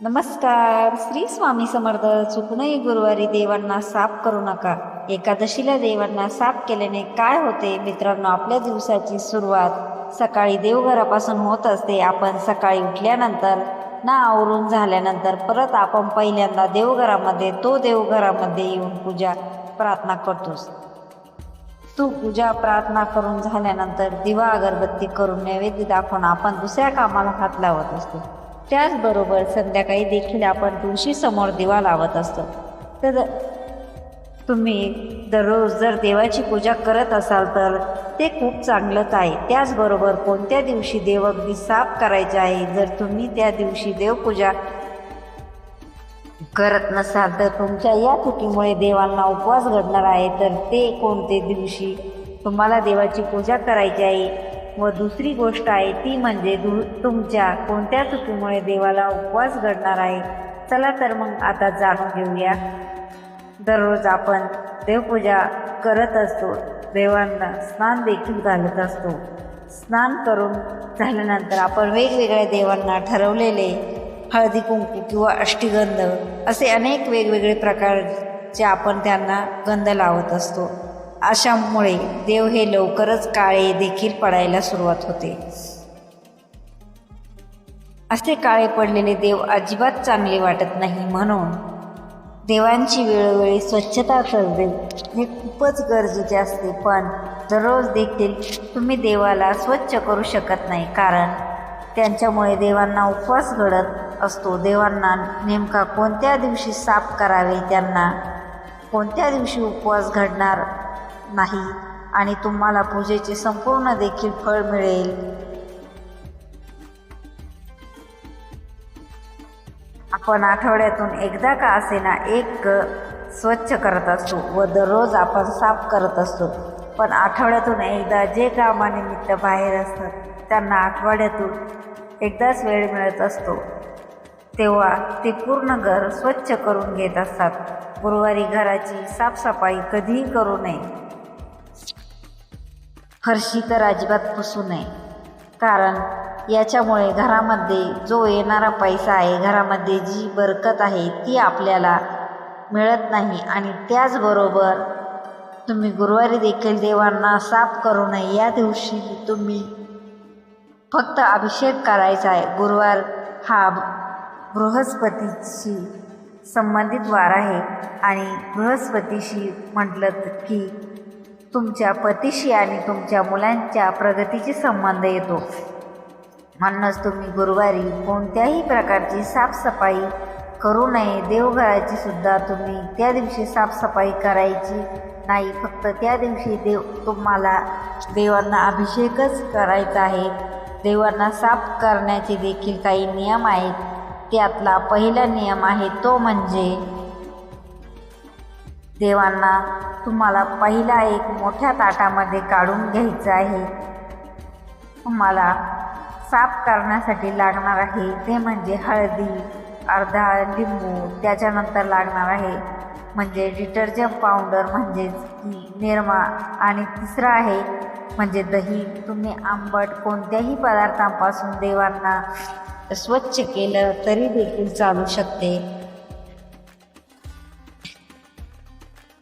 नमस्कार. श्री स्वामी समर्थ चुकूनही गुरुवारी देवांना साफ करू नका. एकादशीला देवांना साफ केल्याने काय होते? मित्रांनो आपल्या दिवसाची सुरुवात सकाळी देवघरापासून होत असते. आपण सकाळी उठल्यानंतर ना आवरून झाल्यानंतर परत आपण पहिल्यांदा देवघरामध्ये तो देवघरामध्ये येऊन पूजा प्रार्थना करतोस तू पूजा प्रार्थना करून झाल्यानंतर दिवा अगरबत्ती करून नैवेद्य दाखवून आपण दुसऱ्या कामाला हात लावत असतो. त्याचबरोबर संध्याकाळी देखील आपण तुळशी समोर दिवा लावत असतो. तर तुम्ही दररोज जर देवाची पूजा करत असाल तर ते खूप चांगलंच आहे. त्याचबरोबर कोणत्या दिवशी देव अगदी साफ करायचे आहे जर तुम्ही त्या दिवशी देवपूजा करत नसाल तर तुमच्या या चुकीमुळे देवांना उपवास घडणार आहे. तर ते कोणते दिवशी तुम्हाला देवाची पूजा करायची आहे व दुसरी गोष्ट आहे ती म्हणजे दु तुमच्या कोणत्या चुकीमुळे देवाला उपवास घडणार आहे? चला तर मग आता जाणून घेऊया. दररोज आपण देवपूजा करत असतो. देवांना स्नान देखील घालत असतो. स्नान करून झाल्यानंतर आपण वेगवेगळ्या देवांना ठरवलेले हळदी कुंकू किंवा अष्टीगंध असे अनेक वेगवेगळे प्रकारचे आपण त्यांना गंध लावत असतो. अशामुळे देव हे लवकरच काळे देखील पडायला सुरुवात होते. असे काळे पडलेले देव अजिबात चांगले वाटत नाही म्हणून देवांची वेळोवेळी स्वच्छता करणे हे खूपच गरजेचे असते. पण दररोज देखील तुम्ही देवाला स्वच्छ करू शकत नाही कारण त्यांच्यामुळे देवांना उपवास घडत असतो. देवांना नेमका कोणत्या दिवशी साफ करावे? त्यांना कोणत्या दिवशी उपवास घडणार? नाही आणि तुम्हाला पूजेचे संपूर्ण देखील फळ मिळेल. आपण आठवड्यातून एकदा का असेना एक स्वच्छ करत असतो व दररोज आपण साफ करत असतो. पण आठवड्यातून एकदा जे कामानिमित्त बाहेर असतात त्यांना आठवड्यातून एकदाच वेळ मिळत असतो. तेव्हा ते पूर्ण घर स्वच्छ करून घेत असतात. गुरुवारी घराची साफसफाई कधीही करू नये. फरशी तर अजिबात पुसू नये. कारण याच्यामुळे घरामध्ये जो येणारा पैसा आहे घरामध्ये जी बरकत आहे ती आपल्याला मिळत नाही. आणि त्याचबरोबर तुम्ही गुरुवारी देखील देवांना साफ करू नये. या दिवशी तुम्ही फक्त अभिषेक करायचा आहे. गुरुवार हा बृहस्पतीशी संबंधित वार आहे. आणि बृहस्पतीशी म्हटलं की तुमच्या पतीशी आणि तुमच्या मुलांच्या प्रगतीशी संबंध येतो. म्हणूनच तुम्ही गुरुवारी कोणत्याही प्रकारची साफसफाई करू नये. देवघराची सुद्धा तुम्ही त्या दिवशी साफसफाई करायची नाही. फक्त त्या दिवशी देव तुम्हाला देवांना अभिषेकच करायचा आहे. देवांना साफ करण्याचे देखील काही नियम आहेत. त्यातला पहिला नियम आहे तो म्हणजे देवांना तुम्हाला पहिला एक मोठ्या ताटामध्ये काढून घ्यायचं आहे. तुम्हाला साफ करण्यासाठी लागणार आहे ते म्हणजे हळदी अर्धा लिंबू त्याच्यानंतर लागणार आहे म्हणजे डिटर्जंट पावडर म्हणजेच की निरमा आणि तिसरं आहे म्हणजे दही. तुम्ही आंबट कोणत्याही पदार्थांपासून देवांना स्वच्छ केलं तरी देखील चालू शकते.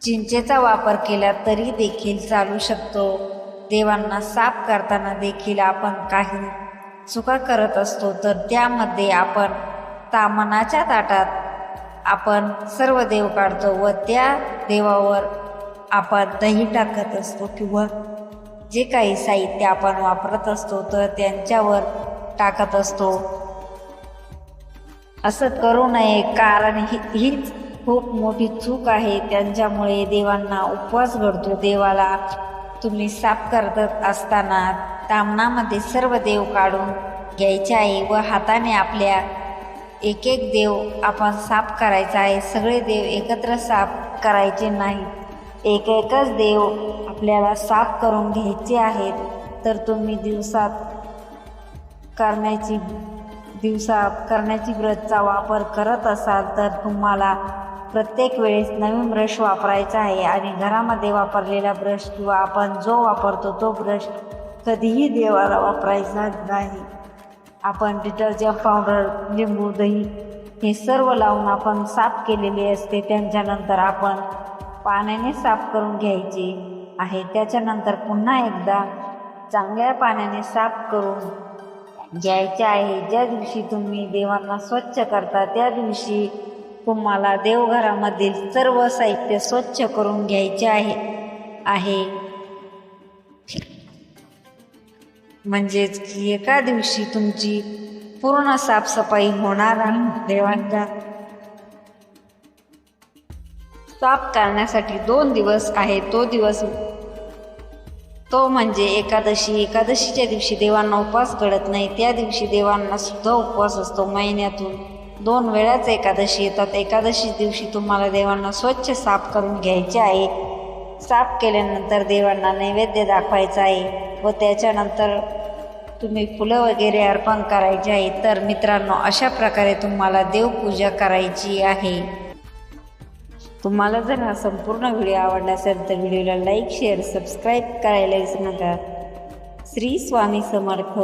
चिंचेचा वापर केला तरी देखील चालू शकतो. देवांना साफ करताना देखील आपण काही चुका करत असतो तर त्यामध्ये आपण तामनाच्या ताटात आपण सर्व देव काढतो व त्या देवावर आपण दही टाकत असतो किंवा जे काही साहित्य आपण वापरत असतो तर त्यांच्यावर टाकत असतो. असं करू नये कारण ही हीच खूप मोठी चूक आहे. त्यांच्यामुळे देवांना उपवास घडतो देवाला तुम्ही साफ करत असताना तामणामध्ये सर्व देव काढून घ्यायचे आहे व हाताने आपल्या एक एक देव आपण साफ करायचा आहे. सगळे देव एकत्र साफ करायचे नाही. एक एकच देव आपल्याला साफ करून घ्यायचे आहेत. तर तुम्ही दिवसात करण्याची दिवसा करण्याची व्रतचा वापर करत असाल तर तुम्हाला प्रत्येक वेळेस नवीन ब्रश वापरायचा आहे आणि घरामध्ये वापरलेला ब्रश किंवा आपण जो वापरतो तो ब्रश कधीही देवाला वापरायचा नाही. आपण डिटर्जंट पावडर लिंबू दही हे सर्व लावून आपण साफ केलेले असते. त्यांच्यानंतर आपण पाण्याने साफ करून घ्यायचे आहे. त्याच्यानंतर पुन्हा एकदा चांगल्या पाण्याने साफ करून घ्यायचे आहे. ज्या दिवशी तुम्ही देवांना स्वच्छ करता त्या दिवशी तुम्हाला देवघरामधील सर्व साहित्य स्वच्छ करून घ्यायचे आहे आहे. म्हणजेच की एका दिवशी तुमची पूर्ण साफसफाई होणार आहे देवांच्या. साफ करण्यासाठी दोन दिवस आहे तो दिवस तो म्हणजे एकादशी. एकादशीच्या दिवशी देवांना उपवास घडत नाही त्या दिवशी देवांना सुद्धा उपवास असतो महिन्यातून दोन वेळाच एकादशी येतात. एकादशी दिवशी तुम्हाला देवांना स्वच्छ साफ करून घ्यायचे आहे. साफ केल्यानंतर देवांना नैवेद्य दाखवायचा आहे व त्याच्यानंतर तुम्ही फुलं वगैरे अर्पण करायचे आहे. तर मित्रांनो अशा प्रकारे तुम्हाला देवपूजा करायची आहे. तुम्हाला जर हा संपूर्ण व्हिडिओ आवडला असेल तर व्हिडिओला लाईक शेअर सबस्क्राईब करायला विसरू नका. श्री स्वामी समर्थ.